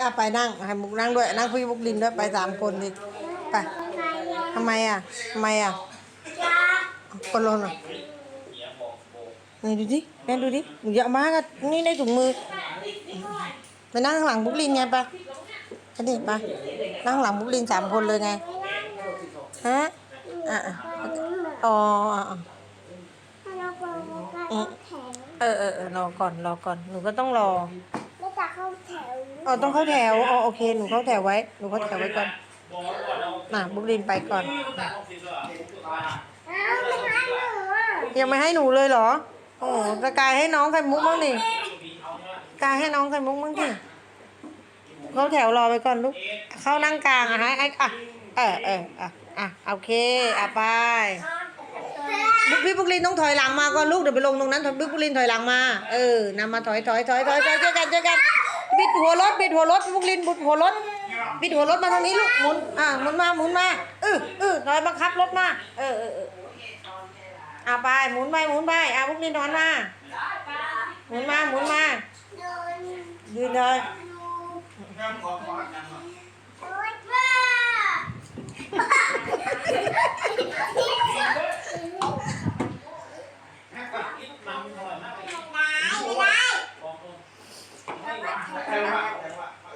อะไปนั่งให้มุกนั่งด้วยนั่งพี่มุกลินด้วยไปสามคนดิไปทำไมอะทำไมอะคนลนอะนี่ดูดิแม่ดูดิเยอะมากอะนี่ในถุงมือไปนั่งข้างหลังมุกลินไงไปะไปดิไปะนั่งหลังมุกลินสามคนเลยไงฮะอะอ๋อเออเออเออรอก่อนรอก่อนหนูก็ต้องรอ จะเข้าแถวอ๋อต้องเข้าแถวอ๋อโอเคหนูเข้าแถวไว้หนูเข้าแถวไว้ก่อนน่ะบุกลินไปก่อนอ้าวไม่ให้หนูอะยังไม่ให้หนูเลยเหรอ โอ้สกายให้น้องไข่มุกบ้างดิกายให้น้องไข่มุกบ้างดิเข้าแถวรอไปก่อนลูก เข้านั่งกลางอะให้ไอ้อะเออเอออะอะโอเคอะไปบุก พี่บุกลินต้องถอยหลังมาก่อนลูกเดี๋ยวไปลงตรงนั้นถอยบุกลินถอยหลังมา เออนำมาถอยถอยถอยถอยถอยเจอกันเจอกันบิดหัวรถบิดหัวรถบุกลินบุดหัวรถบิดหัวรถมาตรงนี้ลูกหมุนอะหมุนมาหมุนมาเออเออถอยบังคับรถมา เออเออเอออะไปหมุนไปหมุนไปอะบุกลินถอนมาหมุนมาหมุนมายืนเลย โอ๊ยว่าโอ๊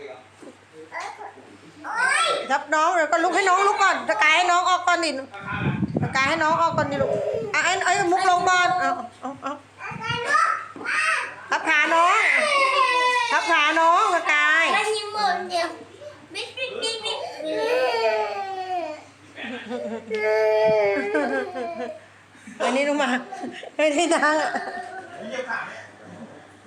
ย รับน้องเดี๋ยวก็ลุกให้น้องลุกก่อนตะกายให้น้องออกก่อนดิตะกายให้น้องออกก่อนดิลูกอะไอ้ไอ้มุกลงบอลเอาเอาเอาทับขาน้องทับขาน้องตะกายอันนี้ลงมาไอ้ที่นาง